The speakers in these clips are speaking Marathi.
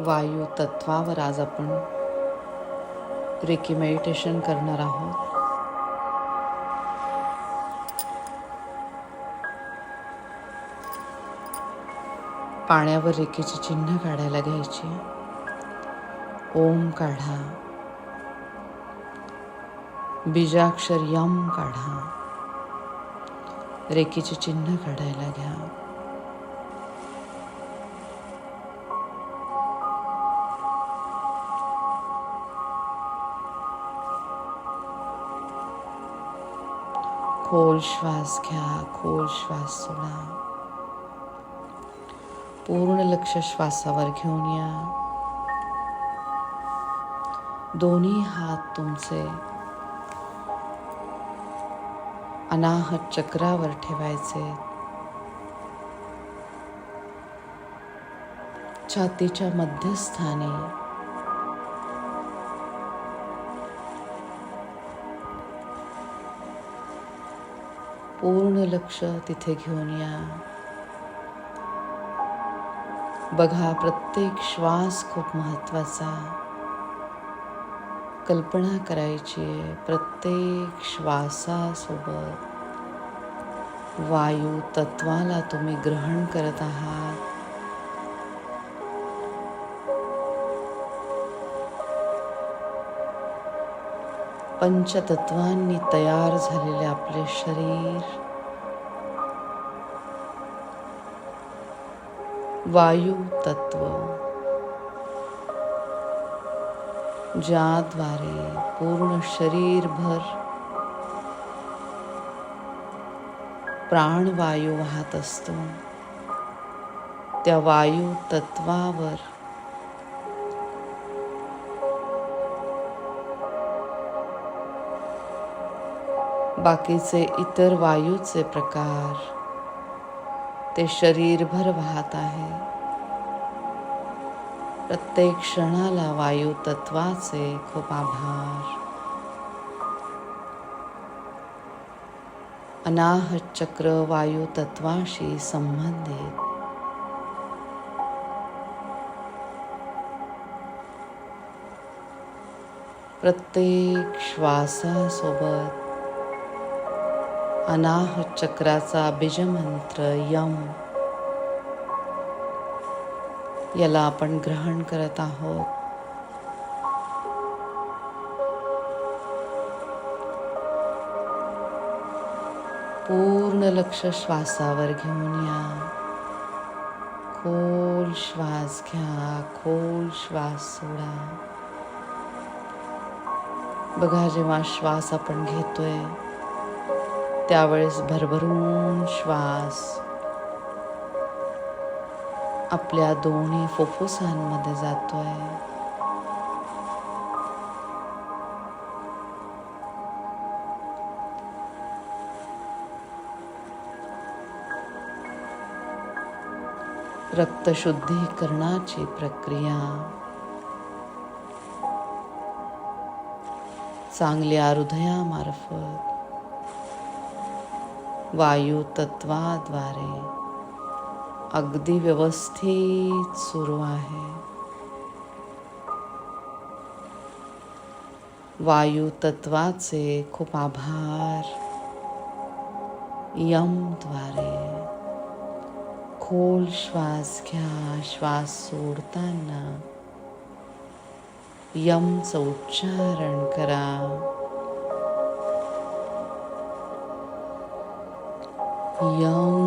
वायू तत्वावर आज आपण रेकी मेडिटेशन करणार आहोत. पाण्यावर रेकीची चिन्ह काढायला घ्यायची. ओम काढा. बीजाक्षर यम काढा. रेखेचे चिन्ह काढायला घ्या. खोल श्वास घ्या खोल श्वास सोडा. पूर्ण लक्ष श्वासावर घेऊन या. दोन्ही हात तुमचे अनाहत चक्रावर ठेवायचे. छातीच्या मध्यस्थानी पूर्ण लक्ष तिथे घेऊन या. बघा प्रत्येक श्वास खूप महत्त्वाचा कल्पना करायची आहे प्रत्येक श्वासासोबत. वायू तत्वाला तुम्ही ग्रहण करत आहात. पंचतत्वांनी तयार झालेले आपले शरीर. वायू तत्व ज्याद्वारे पूर्ण शरीरभर प्राणवायू वाहत असतो. त्या वायू तत्वावर बाकीचे इतर वायूचे प्रकार. ते शरीरभर वाहत आहे. प्रत्येक क्षणाला वायू तत्वाचे खूप आभार. अनाहत चक्र वायू तत्वाशी संबंधित. प्रत्येक श्वासासोबत अनाह चक्राचा बीजमंत्र यम. याला आपण ग्रहण करत आहोत. पूर्ण लक्ष श्वासावर घेऊन या. खोल श्वास घ्या खोल श्वास सोडा. बघा जेव्हा श्वास आपण घेतोय त्यावेळेस भरभरून श्वास. आपल्या दोन्ही फुफ्फुसांमध्ये जातोय. रक्तशुद्धीकरणाची प्रक्रिया. चांगल्या हृदयामार्फत. वायू तत्वाद्वारे अगदी व्यवस्थित सुरू आहे. वायू तत्वाचे खूप आभार. यमद्वारे खोल श्वास घ्या श्वास सोडताना. यमचं उच्चारण करा. यम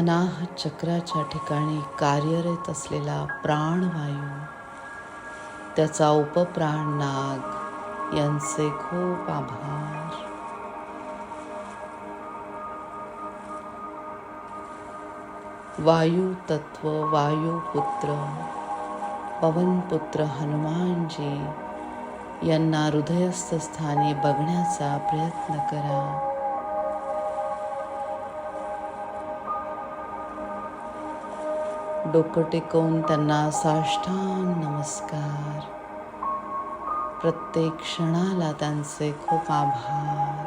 अनाह चक्राच्या ठिकाणी कार्यरत असलेला प्राणवायू त्याचा उपप्राण नाग यांचे खूप आभार. वायू तत्व वायुपुत्र पवनपुत्र हनुमानजी यांना हृदयस्थ स्थानी बघण्याचा प्रयत्न करा. डोकं टेकवून त्यांना साष्टांग नमस्कार. प्रत्येक क्षणाला त्यांचे खूप आभार.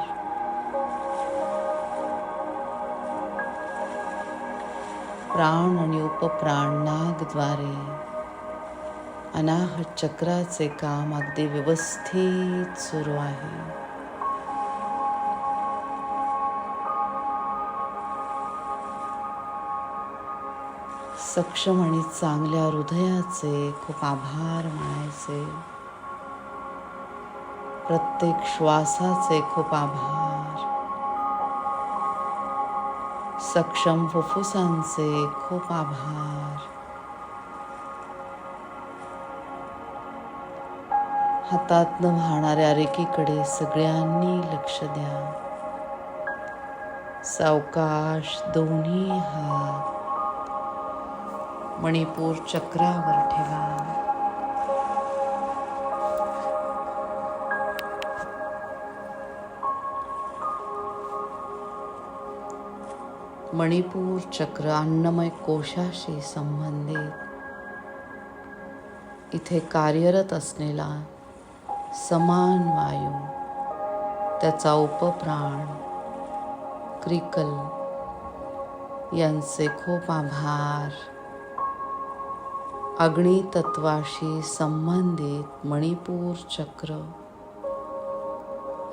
प्राण आणि उपप्राण नागद्वारे अनाहत चक्राचे काम अगदी व्यवस्थित सुरू आहे. सक्षम आणि चांगल्या हृदयाचे खूप आभार मानायचे. प्रत्येक श्वासाचे खूप आभार. सक्षम फुफ्फुसांचे खूप आभार. हातातनं वाहणाऱ्या रेकीकडे सगळ्यांनी लक्ष द्या. सावकाश दोन्ही हात मणिपूर चक्रावर ठेवा. मणिपूर चक्र अन्नमय कोशाशी संबंधित. इथे कार्यरत असलेला समान वायू त्याचा उपप्राण क्रिकल यांचे खूप आभार. अग्नितत्वाशी संबंधित मणिपूर चक्र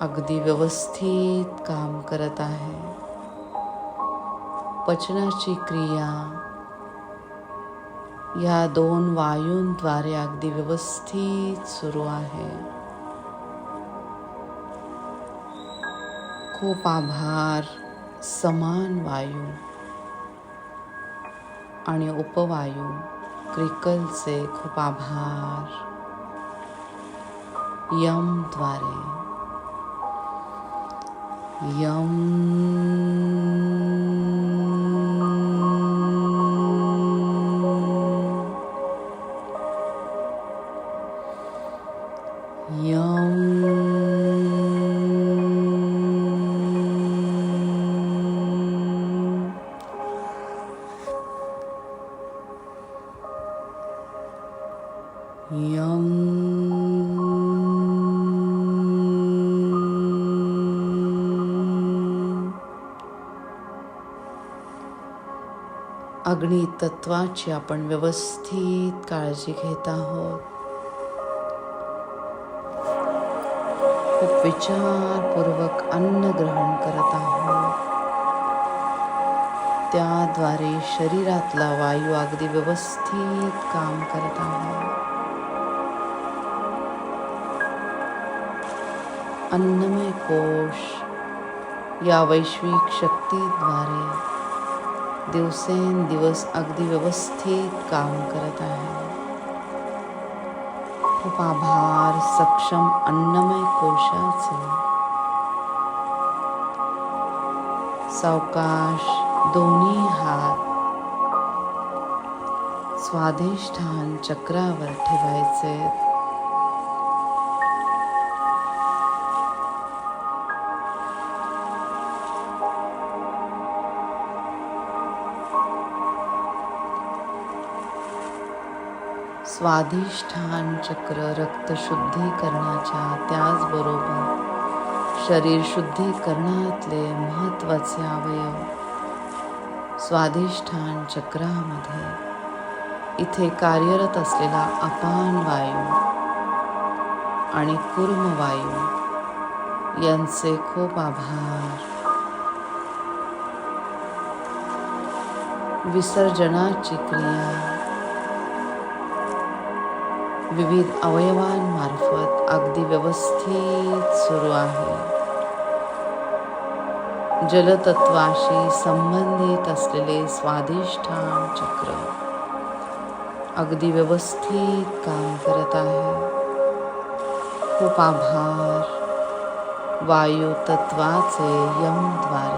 अगदी व्यवस्थित काम करत आहे. पचनाची क्रिया या दोन वायूंद्वारे अगदी व्यवस्थित सुरू आहे. खूप आभार समान वायू आणि उपवायू. क्रिकलचे खूप आभार. यमद्वारे यम यम अग्नी तत्वाची आपण व्यवस्थित काळजी घेत आहोत. खूप विचारपूर्वक अन्न ग्रहण करत आहोत. त्याद्वारे शरीरातला वायू अगदी व्यवस्थित काम करत आहे अन्नमय कोश या वैश्विक शक्तीद्वारे दिवसेंदिवस अगदी व्यवस्थित काम करत आहे. खूप आभार सक्षम अन्नमय कोशाचे. सावकाश दोन्ही हात. स्वाधिष्ठान चक्रावर ठेवायचे. स्वाधिष्ठान चक्र रक्त त्याचबरोबर शरीर शुद्धीकरणातले महत्त्वाचे अवयव स्वाधिष्ठान चक्रामध्ये इथे कार्यरत असलेला अपान वायू आणि कुर्म वायू यांचे खूप आभार. विसर्जनाची क्रिया विविध अवयवांमार्फत अगदी व्यवस्थित सुरू आहे. जलतत्वाशी संबंधित असलेले स्वादिष्ठान चक्र अगदी व्यवस्थित काम करत आहे. खूप आभार. वायू तत्वाचे यमद्वारे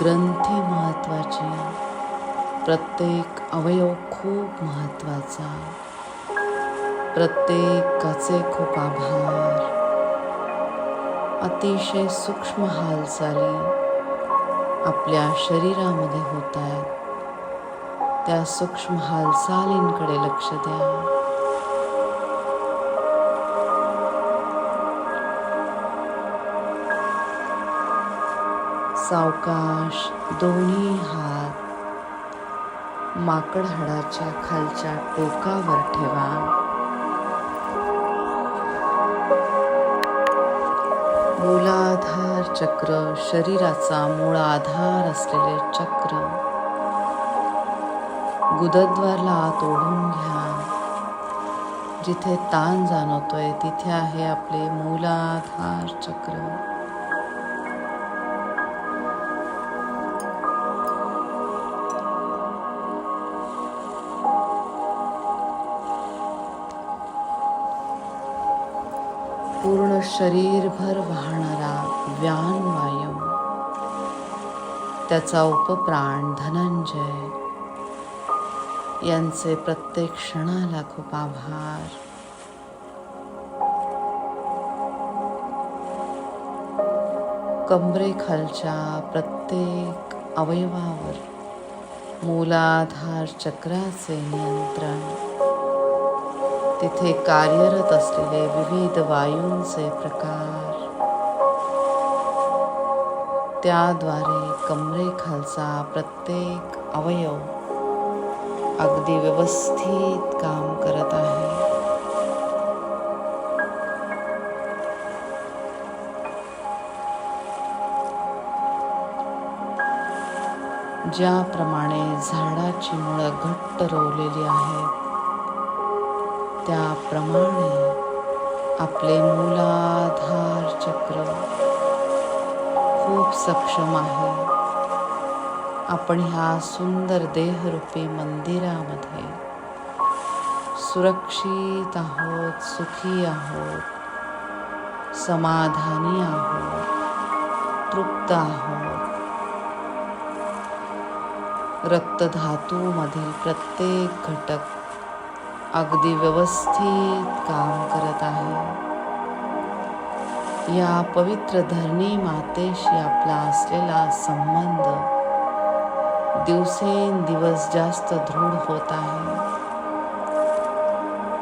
ग्रंथी महत्त्वाची प्रत्येक अवयव खूप महत्त्वाचा प्रत्येकाचे खूप आभार. अतिशय सूक्ष्म हालचाली आपल्या शरीरामध्ये होत आहेत. त्या सूक्ष्म हालचालींकडे लक्ष द्या. सावकाश दोन्ही हात माकड हाडाच्या खालच्या टोकावर ठेवा. मूलाधार चक्र शरीराचा मूळ आधार असलेले चक्र. गुदद्वारला आत ओढून घ्या. जिथे ताण जाणवतोय तिथे आहे आपले मूलाधार चक्र. शरीरभर वाहणारा व्यान वायू त्याचा उपप्राण धनंजय. यांचे प्रत्येक क्षणाला खूप आभार. कमरेखालच्या प्रत्येक अवयवावर मूलाधार चक्राचे नियंत्रण. तिथे कार्यरत असलेले विविध वायूंचे प्रकार. त्याद्वारे कमरेखालचा प्रत्येक अवयव अगदी व्यवस्थित काम करत आहे. ज्याप्रमाणे झाडाची मुळं घट्ट रोवलेली आहेत त्याप्रमाणे आपले मूलाधार चक्र खूप सक्षम आहे. आपण ह्या सुंदर देहरूपी मंदिरामध्ये सुरक्षित आहोत, सुखी आहोत, समाधानी आहोत, तृप्त आहोत. रक्तधातूमधील प्रत्येक घटक अगदी व्यवस्थित काम करत आहे. या पवित्र धरणी मातेशी आपला असलेला संबंध दिवसेंदिवस जास्त दृढ होत आहे.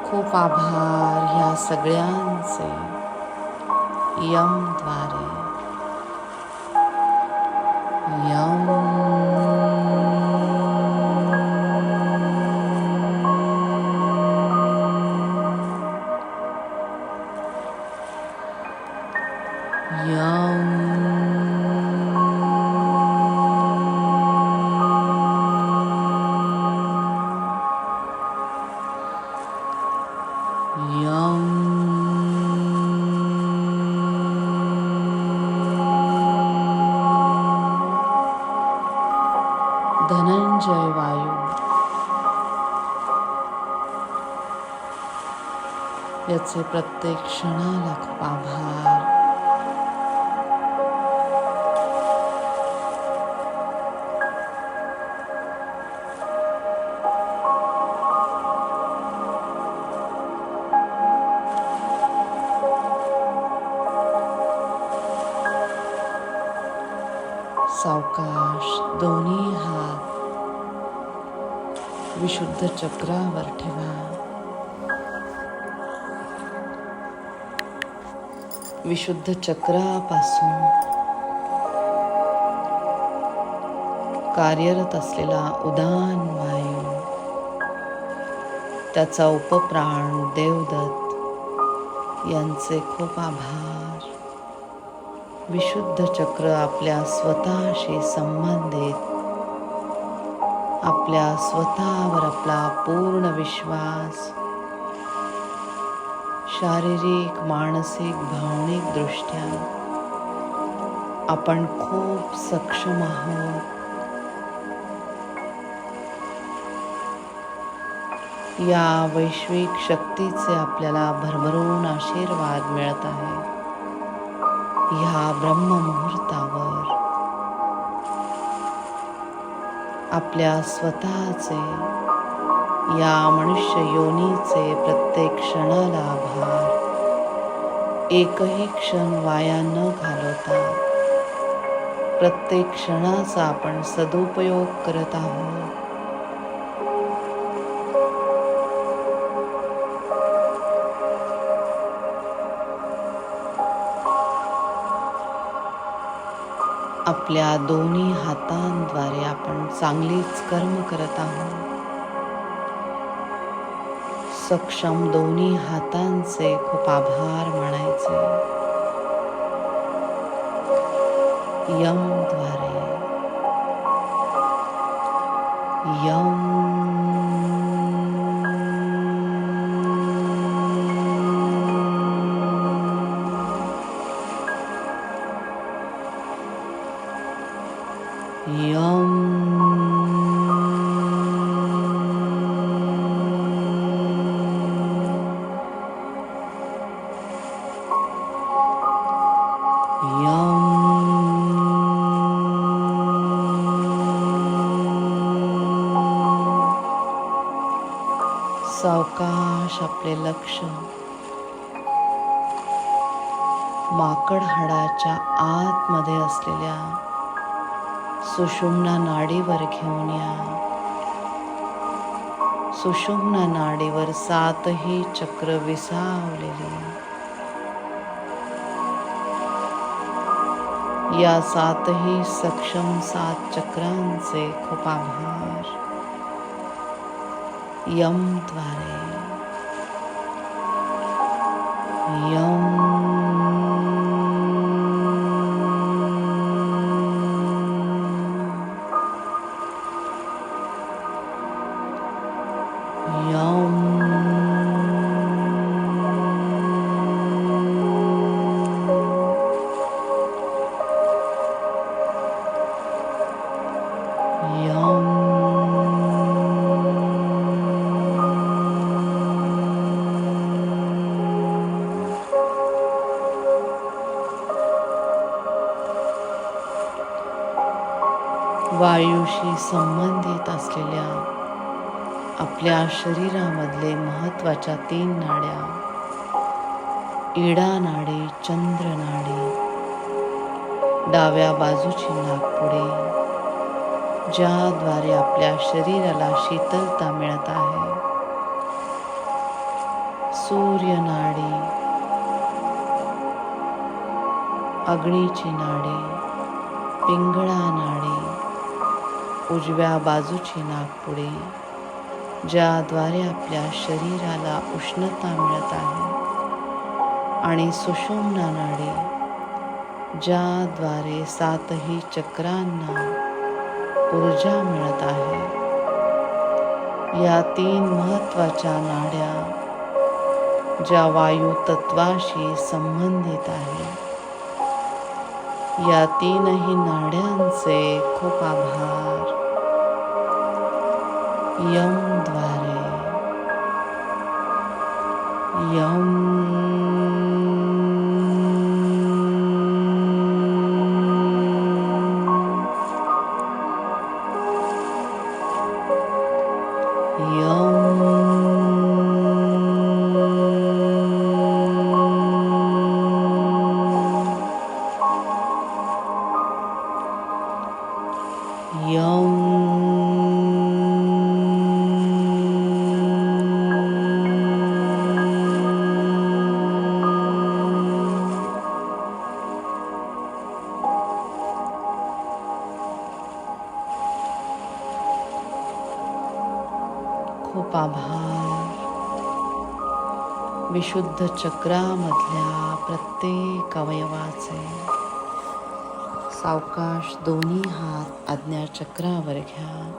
खूप आभार ह्या सगळ्यांचे. यमद्वारे धनंजय वायू याचे प्रत्येक क्षणाला खूप आभार चक्रावर ठेवा. विशुद्ध चक्रापासून कार्यरत असलेला उदान वायू त्याचा उपप्राण देवदत्त यांचे खूप आभार. विशुद्ध चक्र आपल्या स्वतःशी संबंधित आपल्या स्वतःवर आपला पूर्ण विश्वास. शारीरिक मानसिक भावनिक दृष्ट्या आपण खूप सक्षम आहोत. या वैश्विक शक्तीचे आपल्याला भरभरून आशीर्वाद मिळत आहे. ह्या ब्रह्ममुहूर्तावर आपल्या स्वतःचे या मनुष्य योनीचे प्रत्येक क्षणाला आभार. एकही क्षण वाया न घालवता प्रत्येक क्षणाचा आपण सदुपयोग करत आहोत. आपल्या दोन्ही हातांद्वारे आपण चांगलीच कर्म करत आहोत. सक्षम दोन्ही हातांचे खूप आभार मानायचे. यमद्वारे यम सावकाश आपले लक्ष. माकड हाडाच्या आतमध्ये असलेल्या सुषुम्ना नाडीवर घेऊन या. सुषुम्ना नाडीवर सातही चक्र विसावलेले. या सातही सक्षम सात चक्रांचे खूप आभार. यमद्वारे यम वायूशी संबंधित असलेल्या आपल्या शरीरामधले महत्त्वाच्या तीन नाड्या इडा नाडी चंद्र नाडी डाव्या बाजूची नागपुडे ज्याद्वारे आपल्या शरीराला शीतलता मिळत आहे. सूर्य नाडी अग्नीची नाडी पिंगळा नाडी उजव्या बाजूची नागपुडे ज्याद्वारे आपल्या शरीराला उष्णता मिळत आहे आणि सुषुम्ना नाडी ज्याद्वारे सातही चक्रांना ऊर्जा मिळत आहे. या तीन महत्त्वाच्या नाड्या ज्या वायू तत्वाशी संबंधित आहे या तीनही नाड्यांचे खूप आभार. यमद्वारे विशुद्ध चक्रामधल्या प्रत्येक अवयवाचे सावकाश दोन्ही हात आज्ञा चक्रावर घ्या.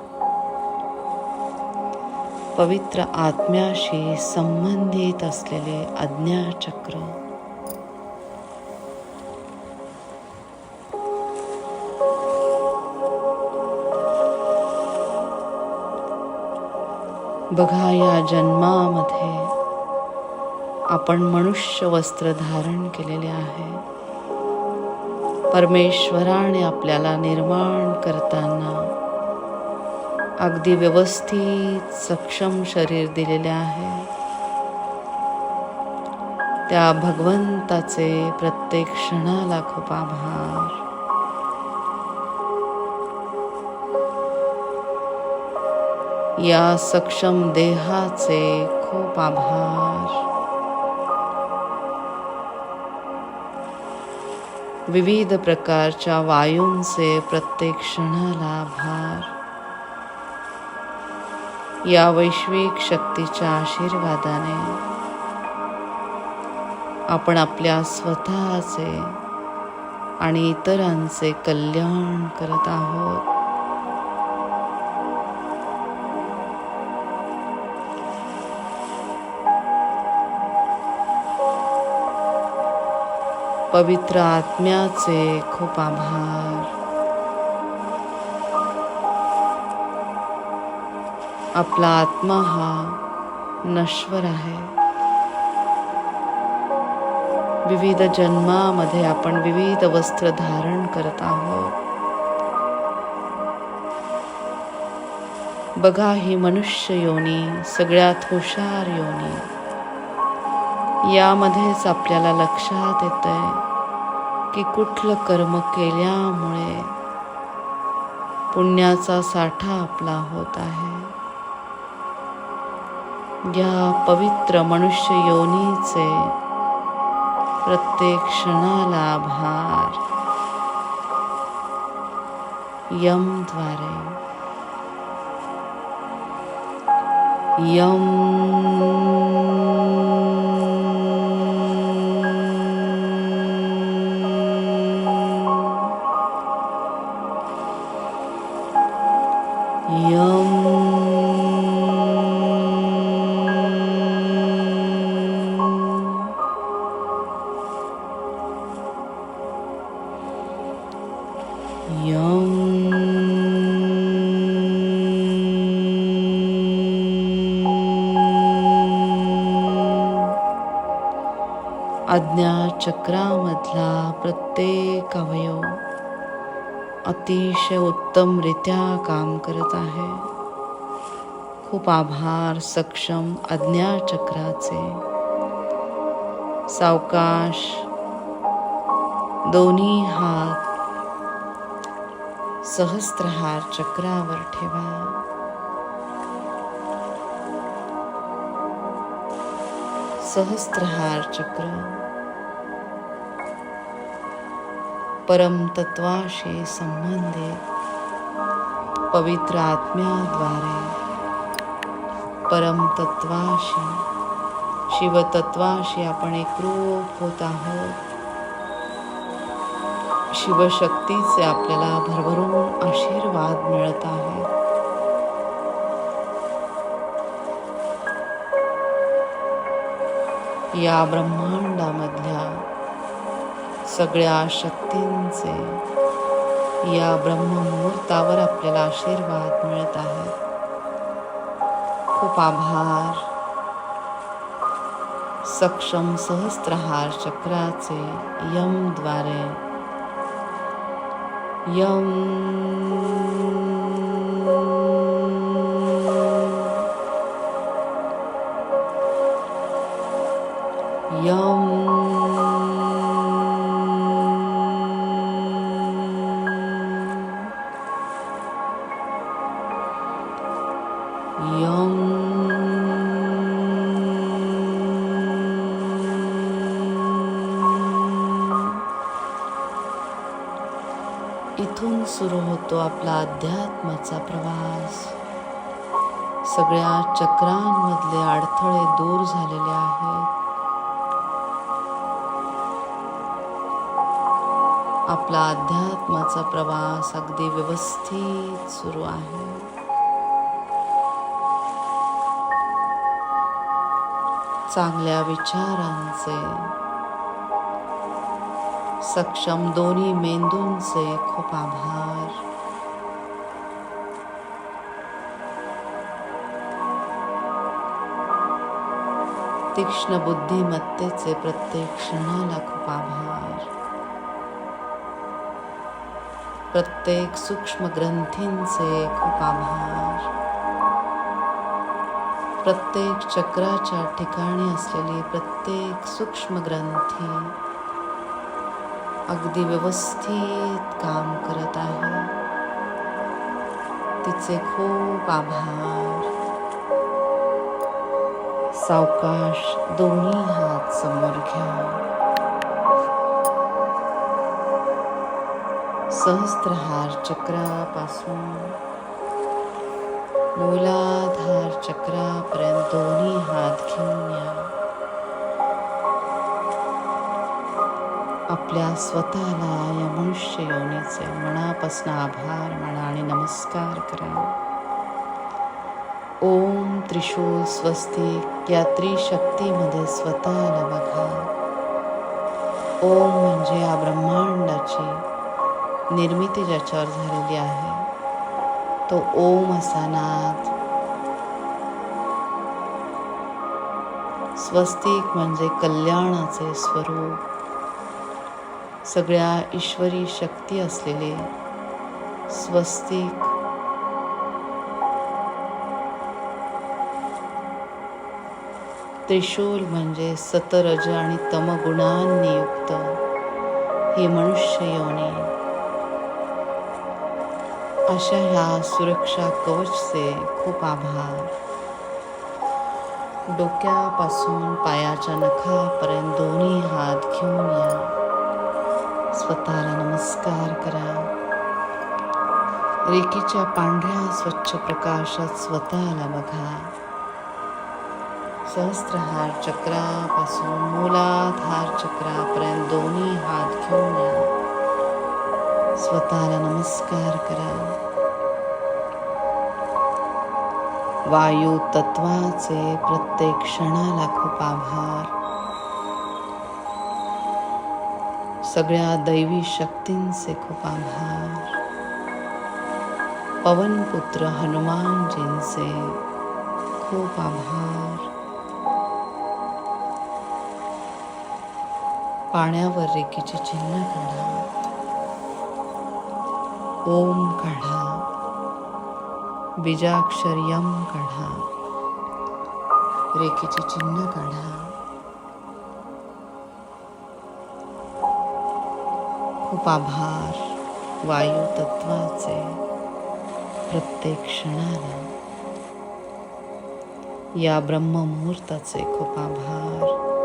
पवित्र आत्म्याशी संबंधित असलेले आज्ञाचक्र बघा या जन्मामध्ये आपण मनुष्य वस्त्र धारण केलेले आहे. परमेश्वराने आपल्याला निर्माण करताना अगदी व्यवस्थित सक्षम शरीर दिलेले आहे. त्या भगवंताचे प्रत्येक क्षणाला खूप आभार. या सक्षम देहाचे खूप आभार. विविध प्रकारच्या वायूंचे प्रत्येक क्षणाला भार या वैश्विक शक्तीच्या आशीर्वादाने आपण आपल्या स्वतःचे आणि इतरांचे कल्याण करत आहोत. पवित्र आत्म्याचे खूप आभार. आपला आत्मा हा नश्वर आहे. विविध जन्मामध्ये आपण विविध वस्त्र धारण करत आहोत. बघा ही मनुष्य योनी सगळ्यात हुशार योनी. यामध्येच आपल्याला लक्षात येतंय आहे की कुठलं कर्म केल्यामुळे पुण्याचा साठा आपला होत आहे. या पवित्र मनुष्य योनीचे प्रत्येक क्षणाला आभार. यमद्वारे यम चक्रामधला प्रत्येक अवयव अतिशय उत्तमरित्या काम करत आहे. खूप आभार सक्षम चक्राचे. सावकाश दोन्ही हात सहस्त्रहार चक्रावर ठेवा. सहस्त्रहार चक्र परमतत्वाशी संबंधित पवित्र आत्म्याद्वारे परमतत्वाशी शिवतत्वाशी आपण एकरूप होत आहोत. शिवशक्तीचे आपल्याला भरभरून आशीर्वाद मिळत आहे या ब्रह्मांडामधल्या सगळ्या शक्तींचे या ब्रह्ममुहूर्तावर आपल्याला आशीर्वाद मिळत आहे. खूप आभार. सक्षम सहस्त्रहार चक्राचे यमद्वारे यम आपला अध्यात्माचा प्रवास. सगळ्या चक्रांमधले अडथळे दूर झालेले आहेत. आपला अध्यात्माचा प्रवास अगदी व्यवस्थित सुरू आहे. चांगल्या विचारांचे सक्षम दोन्ही मेंदूंचे खूप आभार. तीक्ष्ण बुद्धिमत्तेचे प्रत्येक क्षणाला खूप आभार प्रत्येक सूक्ष्म ग्रंथींचे खूप आभार प्रत्येक चक्राच्या ठिकाणी असलेली प्रत्येक सूक्ष्म ग्रंथी अगदी व्यवस्थित काम करत आहे. तिचे खूप आभार. सावकाश दोन्ही हात समोर घ्या. सहस्त्रहार चक्रापासून मूलाधार चक्रापर्यंत दोन्ही हात घेऊन या. आपल्या स्वतःला या मनुष्य योनीचे मनापासून आभार म्हणा आणि नमस्कार करा. ओम त्रिशूल स्वस्तिक या त्रिशक्तीमध्ये स्वतःला बघा ओम म्हणजे या ब्रह्मांडाची निर्मिती ज्याच्यावर झालेली आहे. तो ओम असा नाद. स्वस्तिक म्हणजे कल्याणाचे स्वरूप. सगळ्या ईश्वरी शक्ती असलेले स्वस्तिक त्रिशूल म्हणजे सतरज आणि तमगुणांनी युक्त. ही मनुष्य योनी. अशा ह्या सुरक्षा कवचचे खूप आभार. डोक्यापासून पायाच्या नखापर्यंत दोन्ही हात घेऊन या. स्वतःला नमस्कार करा. रेकीच्या पांढऱ्या स्वच्छ प्रकाशात स्वतःला बघा. सहस्त्रहार चक्रापासून मूलाधार चक्रापर्यंत दोन्ही हात घेऊन या स्वतःला नमस्कार करा। वायू तत्वाचे प्रत्येक क्षणाला खूप आभार। सगळ्या दैवी शक्तींचे खूप आभार। पवनपुत्र हनुमानजींचे खूप आभार। पाण्यावर रेखीचे चिन्ह काढा. ओम काढा. बीजाक्षर यम काढा. रेखेचे चिन्ह काढा. खूप आभार वायू तत्वाचे प्रत्येक क्षणाला. या ब्रह्ममुहूर्ताचे खूप आभार.